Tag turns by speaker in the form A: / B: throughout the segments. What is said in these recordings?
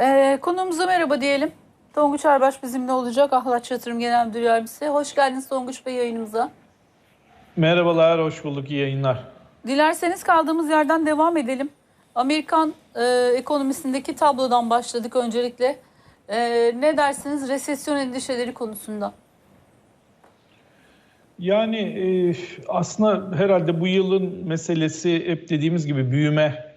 A: Ee, konuğumuza merhaba diyelim. Tonguç Erbaş bizimle olacak. Ahlat Yatırım Genel Müdür Yardımcısı. Hoş geldiniz Tonguç Bey yayınımıza.
B: Merhabalar, hoş bulduk, iyi yayınlar.
A: Dilerseniz kaldığımız yerden devam edelim. Amerikan e, ekonomisindeki tablodan başladık öncelikle. E, ne dersiniz resesyon endişeleri konusunda?
B: Yani e, aslında herhalde bu yılın meselesi hep dediğimiz gibi büyüme,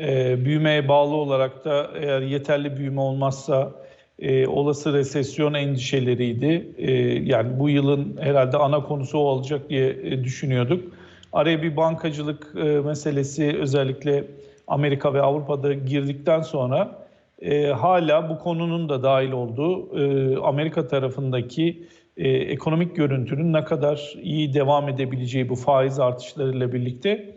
B: e, büyümeye bağlı olarak da eğer yeterli büyüme olmazsa e, olası resesyon endişeleriydi. E, yani bu yılın herhalde ana konusu o olacak diye e, düşünüyorduk. Araya bir bankacılık e, meselesi özellikle Amerika ve Avrupa'da girdikten sonra e, hala bu konunun da dahil olduğu e, Amerika tarafındaki e, ekonomik görüntünün ne kadar iyi devam edebileceği bu faiz artışlarıyla birlikte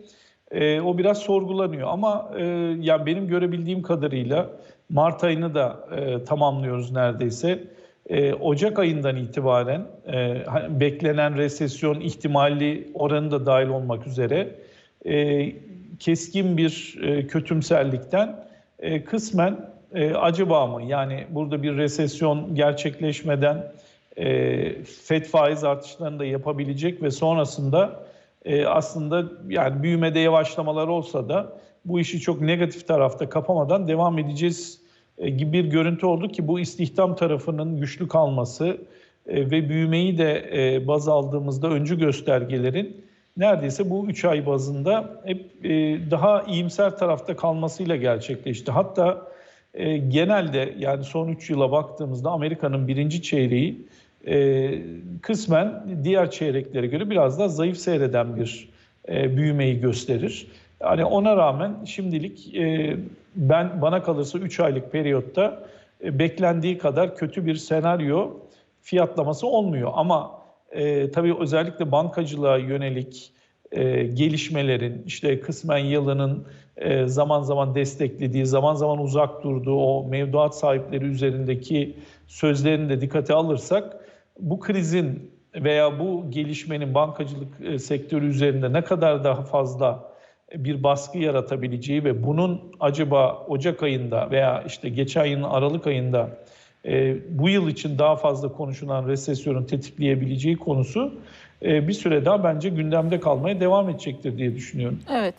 B: e, o biraz sorgulanıyor. Ama e, yani benim görebildiğim kadarıyla Mart ayını da e, tamamlıyoruz neredeyse. E, Ocak ayından itibaren e, beklenen resesyon ihtimali oranı da dahil olmak üzere e, keskin bir e, kötümserlikten e, kısmen e, acaba mı yani burada bir resesyon gerçekleşmeden e, FED faiz artışlarını da yapabilecek ve sonrasında e, aslında yani büyümede yavaşlamalar olsa da bu işi çok negatif tarafta kapamadan devam edeceğiz e, gibi bir görüntü oldu ki bu istihdam tarafının güçlü kalması e, ve büyümeyi de e, baz aldığımızda öncü göstergelerin neredeyse bu 3 ay bazında hep e, daha iyimser tarafta kalmasıyla gerçekleşti. Hatta e, genelde yani son 3 yıla baktığımızda Amerika'nın birinci çeyreği e, kısmen diğer çeyreklere göre biraz daha zayıf seyreden bir e, büyümeyi gösterir. Yani ona rağmen şimdilik e, ben bana kalırsa 3 aylık periyotta e, beklendiği kadar kötü bir senaryo fiyatlaması olmuyor. Ama e, tabii özellikle bankacılığa yönelik e, gelişmelerin işte kısmen yılının e, zaman zaman desteklediği, zaman zaman uzak durduğu o mevduat sahipleri üzerindeki sözlerini de dikkate alırsak bu krizin veya bu gelişmenin bankacılık e, sektörü üzerinde ne kadar daha fazla bir baskı yaratabileceği ve bunun acaba Ocak ayında veya işte geçen yılın Aralık ayında e, bu yıl için daha fazla konuşulan resesyonu tetikleyebileceği konusu e, bir süre daha bence gündemde kalmaya devam edecektir diye düşünüyorum.
A: Evet.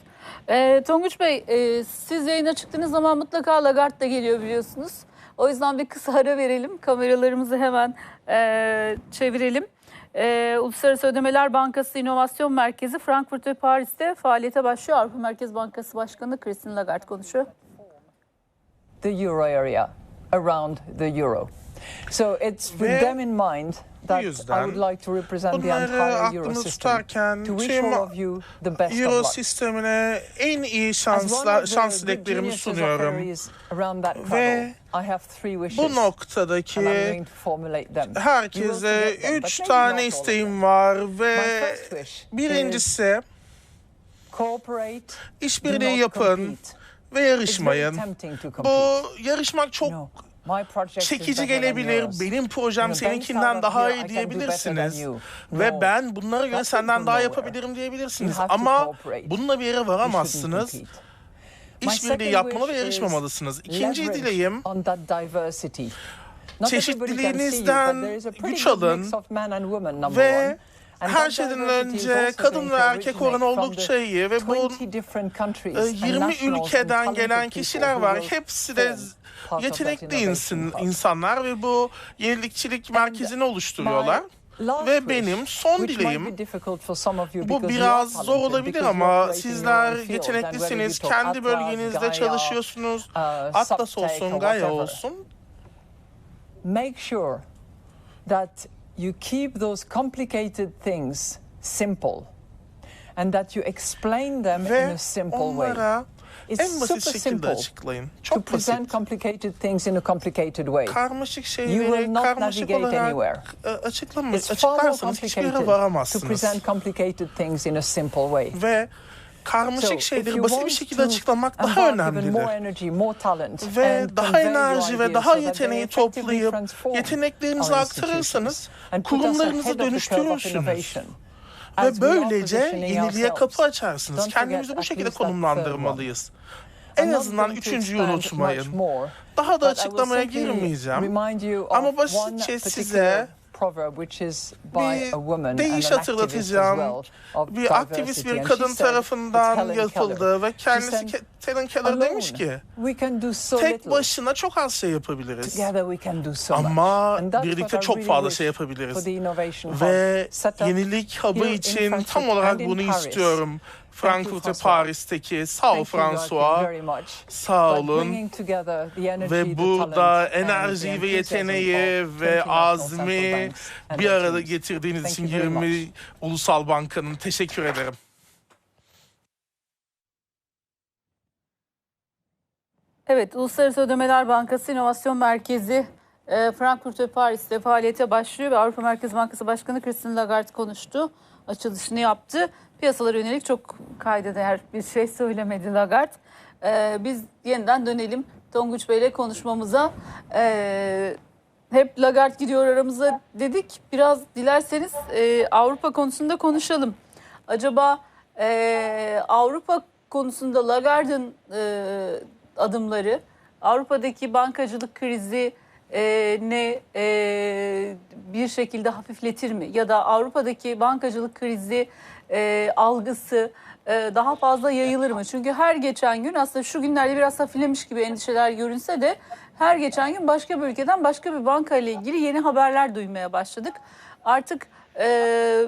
A: E, Tonguç Bey e, siz yayına çıktığınız zaman mutlaka Lagarde da geliyor biliyorsunuz. O yüzden bir kısa ara verelim. Kameralarımızı hemen e, çevirelim. E, Uluslararası Ödemeler Bankası İnovasyon Merkezi Frankfurt ve Paris'te faaliyete başlıyor. Avrupa Merkez Bankası Başkanı Christine Lagarde konuşuyor.
C: the euro area, around the euro. So it's with them in mind I
D: yüzden
C: would like to represent the
D: bunları aklımda tutarken
C: to wish
D: tüm
C: all of you the best
D: Euro
C: of luck.
D: sistemine en iyi
C: the
D: şans dileklerimi sunuyorum. Ve
C: cuddle, I have three wishes.
D: Bu noktadaki herkese üç tane isteğim var ve birincisi işbirliği yapın ve yarışmayın. Bu yarışmak çok Çekici gelebilir. Benim projem seninkinden daha iyi diyebilirsiniz. Ve ben bunlara göre senden daha yapabilirim diyebilirsiniz. Ama bununla bir yere varamazsınız. İşbirliği yapmalı ve yarışmamalısınız. İkinci dileğim çeşitliliğinizden güç alın ve her şeyden önce kadın ve erkek oranı oldukça iyi ve bu
C: 20 different countries
D: e,
C: and
D: 20
C: nationals and
D: ülkeden gelen kişiler var. Hepsi de yetenekli
C: hub.
D: insanlar ve bu yenilikçilik merkezini oluşturuyorlar. Ve benim son dileğim, Bu biraz zor olabilir ama sizler yeteneklisiniz, kendi bölgenizde çalışıyorsunuz.
C: uh,
D: Atlas olsun, Gaia olsun.
C: make sure that you keep those complicated things simple and that you explain them in a simple way. It's
D: en basit
C: super
D: şekilde
C: simple
D: açıklayın.
C: to
D: Çok
C: present
D: basit.
C: complicated things in a complicated way.
D: Karmaşık
C: You will
D: şeyleri
C: not
D: karmaşık
C: navigate anywhere.
D: olarak e, açıklama,
C: It's far more
D: açıklarsanız hiçbir yere
C: complicated to
D: varamazsınız.
C: present complicated things in a simple way.
D: Ve
C: So,
D: karmaşık
C: if
D: şeyleri basit bir şekilde
C: to
D: açıklamak daha
C: even more
D: önemlidir.
C: energy, more talent,
D: Ve
C: and
D: daha enerji ve daha
C: so
D: yeteneği
C: effectively
D: toplayıp yeteneklerinizi aktarırsanız kurumlarınızı dönüştürürsünüz. Ve böylece yeniliğe kapı açarsınız. Kendimizi bu şekilde konumlandırmalıyız. En azından üçüncüyü unutmayın. Daha da açıklamaya girmeyeceğim. Ama basitçe size bir deyiş hatırlatacağım. Bir aktivist bir kadın tarafından yapıldı ve kendisi Helen Keller demiş ki
C: "Alone, we can do so
D: tek başına çok az şey yapabiliriz. Ama birlikte çok fazla şey yapabiliriz. Ve yenilik hub'ı için tam olarak bunu istiyorum. Frankfurt ve
C: François.
D: Paris'teki sağ ol François. Sağ olun. Ve burada enerjiyi ve yeteneği ve
C: 20 national central
D: azmi bir arada getirdiğiniz için
C: you very
D: 20
C: much.
D: Ulusal Banka'nın teşekkür ederim.
A: Evet, Uluslararası Ödemeler Bankası İnovasyon Merkezi e, Frankfurt ve Paris'te faaliyete başlıyor ve Avrupa Merkez Bankası Başkanı Christine Lagarde konuştu. Açılışını yaptı. Piyasalara yönelik çok kayda değer bir şey söylemedi Lagarde. E, biz yeniden dönelim Tonguç Bey'le konuşmamıza. E, hep Lagarde gidiyor aramıza dedik. Biraz dilerseniz e, Avrupa konusunda konuşalım. Acaba e, Avrupa konusunda Lagarde'ın e, adımları Avrupa'daki bankacılık krizi e, ne e, bir şekilde hafifletir mi? Ya da Avrupa'daki bankacılık krizi e, algısı e, daha fazla yayılır mı? Çünkü her geçen gün aslında şu günlerde biraz hafiflemiş gibi endişeler görünse de her geçen gün başka bir ülkeden başka bir banka ile ilgili yeni haberler duymaya başladık. Artık e,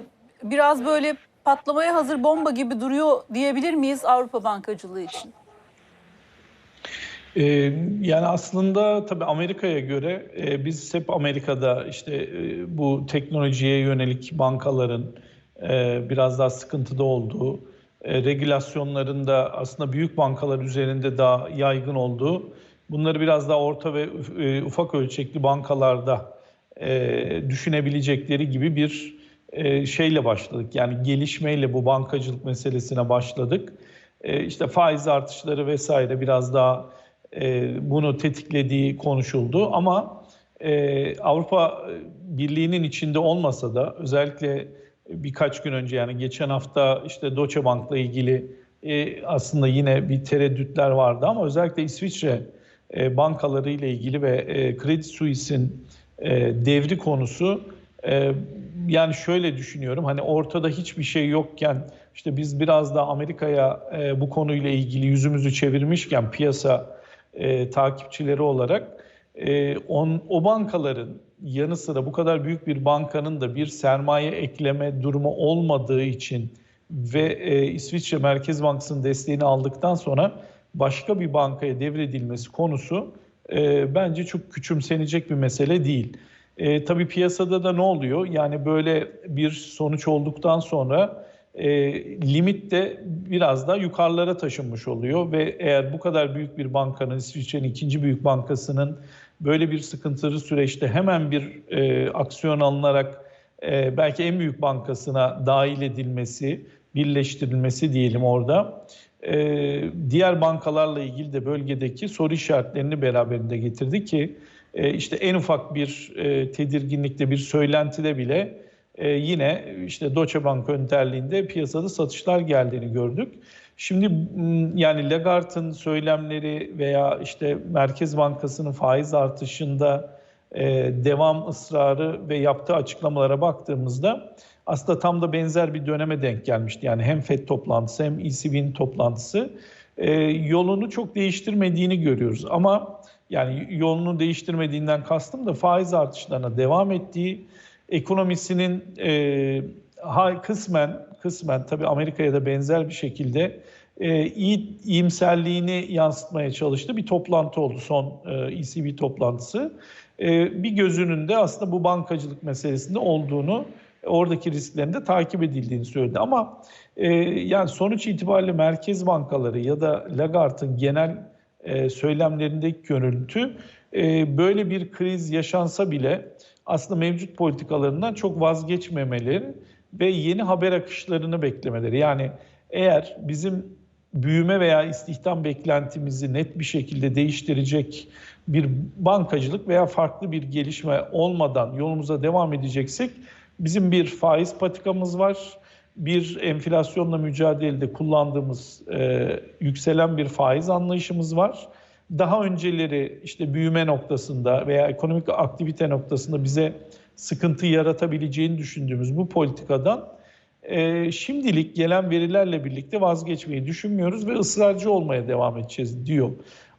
A: biraz böyle patlamaya hazır bomba gibi duruyor diyebilir miyiz Avrupa bankacılığı için?
B: Ee, yani aslında tabii Amerika'ya göre e, biz hep Amerika'da işte e, bu teknolojiye yönelik bankaların e, biraz daha sıkıntıda olduğu, e, regülasyonların da aslında büyük bankalar üzerinde daha yaygın olduğu, bunları biraz daha orta ve e, ufak ölçekli bankalarda e, düşünebilecekleri gibi bir e, şeyle başladık. Yani gelişmeyle bu bankacılık meselesine başladık. E, işte faiz artışları vesaire biraz daha e, bunu tetiklediği konuşuldu. Ama e, Avrupa Birliği'nin içinde olmasa da özellikle birkaç gün önce yani geçen hafta işte Deutsche Bank'la ilgili e, aslında yine bir tereddütler vardı. Ama özellikle İsviçre bankaları ile ilgili ve Credit Suisse'in e, devri konusu yani şöyle düşünüyorum. Hani ortada hiçbir şey yokken işte biz biraz da Amerika'ya e, bu konuyla ilgili yüzümüzü çevirmişken piyasa e, takipçileri olarak e, on, o bankaların yanı sıra bu kadar büyük bir bankanın da bir sermaye ekleme durumu olmadığı için ve e, İsviçre Merkez Bankası'nın desteğini aldıktan sonra başka bir bankaya devredilmesi konusu e, bence çok küçümsenecek bir mesele değil. E, tabii piyasada da ne oluyor? Yani böyle bir sonuç olduktan sonra e, limit de biraz daha yukarılara taşınmış oluyor ve eğer bu kadar büyük bir bankanın, İsviçre'nin ikinci büyük bankasının böyle bir sıkıntılı süreçte hemen bir e, aksiyon alınarak e, belki en büyük bankasına dahil edilmesi, birleştirilmesi diyelim orada. E, diğer bankalarla ilgili de bölgedeki soru işaretlerini beraberinde getirdi ki e, işte en ufak bir e, tedirginlikte, bir söylentide bile e, yine işte Deutsche Bank önderliğinde piyasada satışlar geldiğini gördük. Şimdi m, yani Lagarde'ın söylemleri veya işte Merkez Bankası'nın faiz artışında e, devam ısrarı ve yaptığı açıklamalara baktığımızda aslında tam da benzer bir döneme denk gelmişti. Yani hem FED toplantısı hem ECB'nin toplantısı e, yolunu çok değiştirmediğini görüyoruz. Ama yani yolunu değiştirmediğinden kastım da faiz artışlarına devam ettiği, ekonomisinin e, ha, kısmen kısmen tabii Amerika'ya da benzer bir şekilde e, iyi iyimserliğini yansıtmaya çalıştı. Bir toplantı oldu son e, ECB toplantısı. E, bir gözünün de aslında bu bankacılık meselesinde olduğunu, oradaki risklerin de takip edildiğini söyledi. Ama e, yani sonuç itibariyle merkez bankaları ya da Lagarde'ın genel e, söylemlerindeki görüntü e, böyle bir kriz yaşansa bile aslında mevcut politikalarından çok vazgeçmemeleri ve yeni haber akışlarını beklemeleri. Yani eğer bizim büyüme veya istihdam beklentimizi net bir şekilde değiştirecek bir bankacılık veya farklı bir gelişme olmadan yolumuza devam edeceksek bizim bir faiz patikamız var. bir enflasyonla mücadelede kullandığımız e, yükselen bir faiz anlayışımız var. Daha önceleri işte büyüme noktasında veya ekonomik aktivite noktasında bize sıkıntı yaratabileceğini düşündüğümüz bu politikadan e, şimdilik gelen verilerle birlikte vazgeçmeyi düşünmüyoruz ve ısrarcı olmaya devam edeceğiz diyor.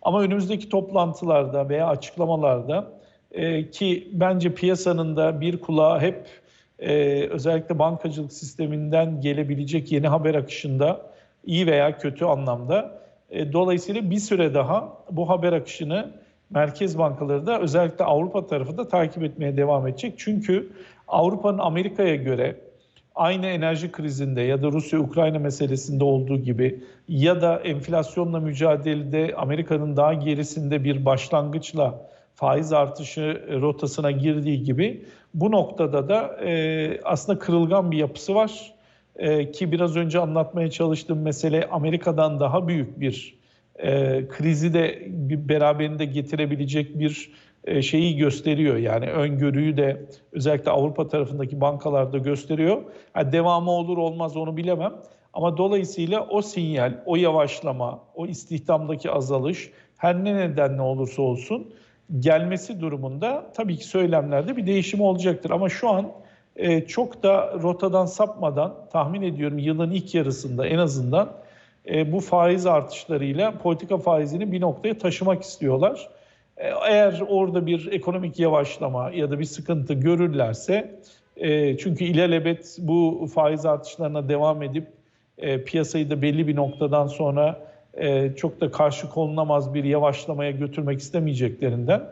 B: Ama önümüzdeki toplantılarda veya açıklamalarda e, ki bence piyasanın da bir kulağı hep e, özellikle bankacılık sisteminden gelebilecek yeni haber akışında iyi veya kötü anlamda. E, dolayısıyla bir süre daha bu haber akışını merkez bankaları da özellikle Avrupa tarafı da takip etmeye devam edecek. Çünkü Avrupa'nın Amerika'ya göre aynı enerji krizinde ya da Rusya-Ukrayna meselesinde olduğu gibi ya da enflasyonla mücadelede Amerika'nın daha gerisinde bir başlangıçla faiz artışı rotasına girdiği gibi bu noktada da e, aslında kırılgan bir yapısı var. E, ki biraz önce anlatmaya çalıştığım mesele Amerika'dan daha büyük bir e, krizi de bir beraberinde getirebilecek bir e, şeyi gösteriyor. Yani öngörüyü de özellikle Avrupa tarafındaki bankalarda gösteriyor. Ha, devamı olur olmaz onu bilemem. Ama dolayısıyla o sinyal, o yavaşlama, o istihdamdaki azalış her ne nedenle olursa olsun gelmesi durumunda tabii ki söylemlerde bir değişim olacaktır. Ama şu an e, çok da rotadan sapmadan tahmin ediyorum yılın ilk yarısında en azından e, bu faiz artışlarıyla politika faizini bir noktaya taşımak istiyorlar. E, eğer orada bir ekonomik yavaşlama ya da bir sıkıntı görürlerse çünkü ilelebet bu faiz artışlarına devam edip piyasayı da belli bir noktadan sonra çok da karşı konulmaz bir yavaşlamaya götürmek istemeyeceklerinden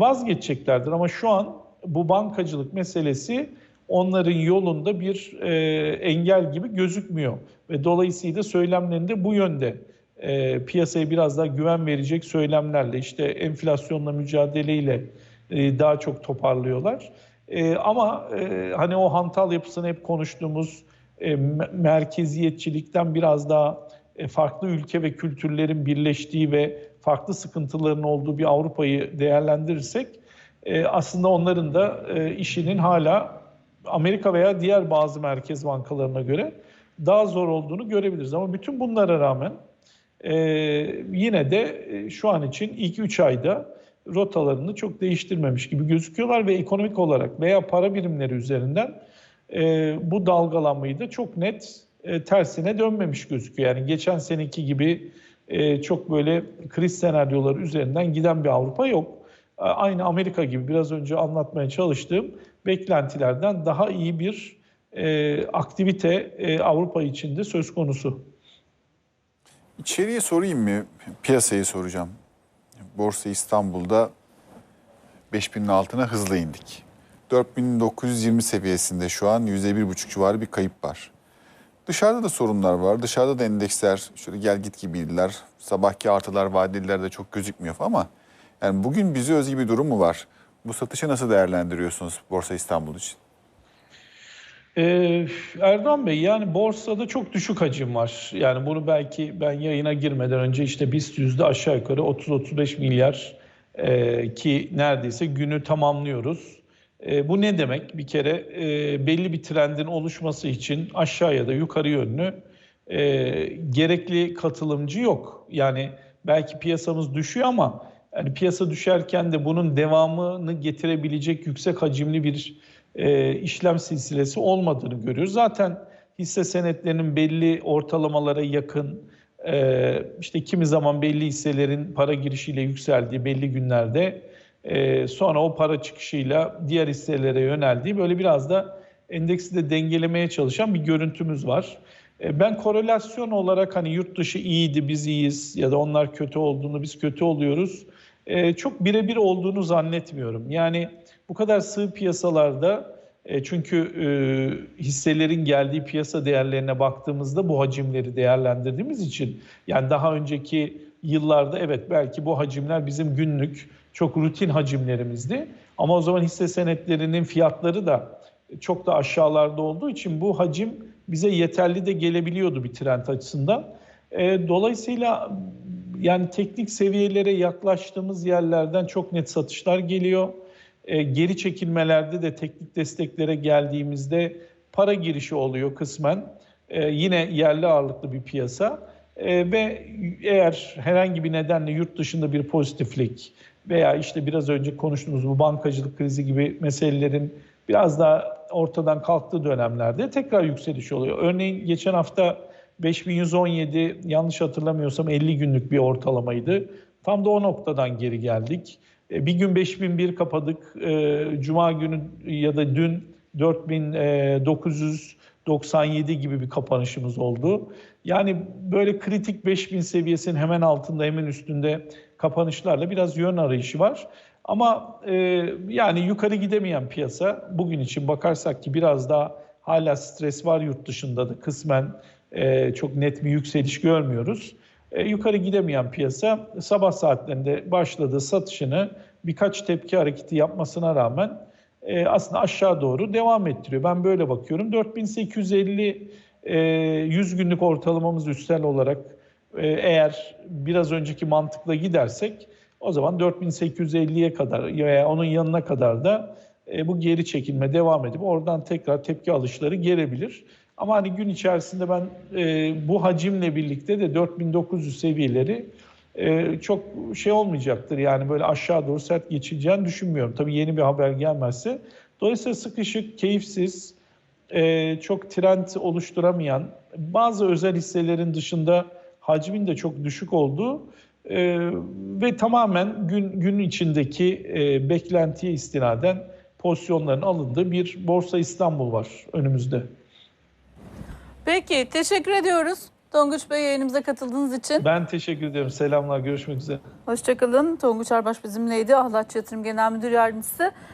B: vazgeçeceklerdir. Ama şu an bu bankacılık meselesi onların yolunda bir e, engel gibi gözükmüyor. Ve dolayısıyla söylemlerinde bu yönde e, piyasaya biraz daha güven verecek söylemlerle işte enflasyonla mücadeleyle e, daha çok toparlıyorlar. E, ama e, hani o hantal yapısını hep konuştuğumuz e, merkeziyetçilikten biraz daha e, farklı ülke ve kültürlerin birleştiği ve farklı sıkıntıların olduğu bir Avrupa'yı değerlendirirsek e, aslında onların da e, işinin hala Amerika veya diğer bazı merkez bankalarına göre daha zor olduğunu görebiliriz. Ama bütün bunlara rağmen yine de şu an için ilk 3 ayda rotalarını çok değiştirmemiş gibi gözüküyorlar ve ekonomik olarak veya para birimleri üzerinden bu dalgalanmayı da çok net e, tersine dönmemiş gözüküyor. Yani geçen seneki gibi e, çok böyle kriz senaryoları üzerinden giden bir Avrupa yok. E, aynı Amerika gibi biraz önce anlatmaya çalıştığım beklentilerden daha iyi bir e, aktivite e, Avrupa içinde söz konusu.
E: İçeriye sorayım mı? Piyasayı soracağım. Borsa İstanbul'da 5000'in altına hızlı indik. 4920 seviyesinde şu an %1,5 civarı bir kayıp var. Dışarıda da sorunlar var. Dışarıda da endeksler şöyle gel git gibiydiler. Sabahki artılar, vadeliler de çok gözükmüyor ama yani bugün bize özgü bir durum mu var? Bu satışı nasıl değerlendiriyorsunuz Borsa İstanbul için?
B: Ee, Erdoğan Bey yani borsada çok düşük hacim var. Yani bunu belki ben yayına girmeden önce işte BIST yüzde aşağı yukarı 30-35 milyar e, ki neredeyse günü tamamlıyoruz. E, bu ne demek? Bir kere e, belli bir trendin oluşması için aşağı ya da yukarı yönlü e, gerekli katılımcı yok. Yani belki piyasamız düşüyor ama yani piyasa düşerken de bunun devamını getirebilecek yüksek hacimli bir e, işlem silsilesi olmadığını görüyoruz. Zaten hisse senetlerinin belli ortalamalara yakın, e, işte kimi zaman belli hisselerin para girişiyle yükseldiği belli günlerde e, sonra o para çıkışıyla diğer hisselere yöneldiği böyle biraz da endeksi de dengelemeye çalışan bir görüntümüz var. E, ben korelasyon olarak hani yurt dışı iyiydi biz iyiyiz ya da onlar kötü olduğunu biz kötü oluyoruz. E, çok birebir olduğunu zannetmiyorum. Yani bu kadar sığ piyasalarda e, çünkü hisselerin geldiği piyasa değerlerine baktığımızda bu hacimleri değerlendirdiğimiz için yani daha önceki yıllarda evet belki bu hacimler bizim günlük çok rutin hacimlerimizdi. Ama o zaman hisse senetlerinin fiyatları da çok da aşağılarda olduğu için bu hacim bize yeterli de gelebiliyordu bir trend açısından. E, dolayısıyla yani teknik seviyelere yaklaştığımız yerlerden çok net satışlar geliyor. E, geri çekilmelerde de teknik desteklere geldiğimizde para girişi oluyor kısmen. E, yine yerli ağırlıklı bir piyasa. E, ve eğer herhangi bir nedenle yurt dışında bir pozitiflik veya işte biraz önce konuştuğumuz bu bankacılık krizi gibi meselelerin biraz daha ortadan kalktığı dönemlerde tekrar yükseliş oluyor. Örneğin geçen hafta 5117 yanlış hatırlamıyorsam 50 günlük bir ortalamaydı. Tam da o noktadan geri geldik. E, Bir gün 5001 kapadık. E, Cuma günü ya da dün 4997 gibi bir kapanışımız oldu. Yani böyle kritik 5000 seviyesinin hemen altında hemen üstünde kapanışlarla biraz yön arayışı var. Ama e, yani yukarı gidemeyen piyasa bugün için bakarsak ki biraz daha hala stres var yurt dışında da kısmen e, çok net bir yükseliş görmüyoruz. E, yukarı gidemeyen piyasa sabah saatlerinde başladığı satışını birkaç tepki hareketi yapmasına rağmen e, aslında aşağı doğru devam ettiriyor. Ben böyle bakıyorum. 4850 e, 100 günlük ortalamamız üstel olarak e, eğer biraz önceki mantıkla gidersek o zaman 4850'ye kadar veya onun yanına kadar da e, bu geri çekilme devam edip oradan tekrar tepki alışları gelebilir. Ama hani gün içerisinde ben e, bu hacimle birlikte de 4900 seviyeleri e, çok şey olmayacaktır. Yani böyle aşağı doğru sert geçileceğini düşünmüyorum. Tabii yeni bir haber gelmezse. Dolayısıyla sıkışık, keyifsiz, e, çok trend oluşturamayan, bazı özel hisselerin dışında hacmin de çok düşük olduğu e, ve tamamen gün gün içindeki e, beklentiye istinaden pozisyonların alındığı bir Borsa İstanbul var önümüzde.
A: Peki teşekkür ediyoruz. Tonguç Bey yayınımıza katıldığınız için.
B: Ben teşekkür ediyorum. Selamlar, görüşmek üzere.
A: Hoşçakalın. Tonguç Arbaş bizimleydi. Ahlatçı Yatırım Genel Müdür Yardımcısı.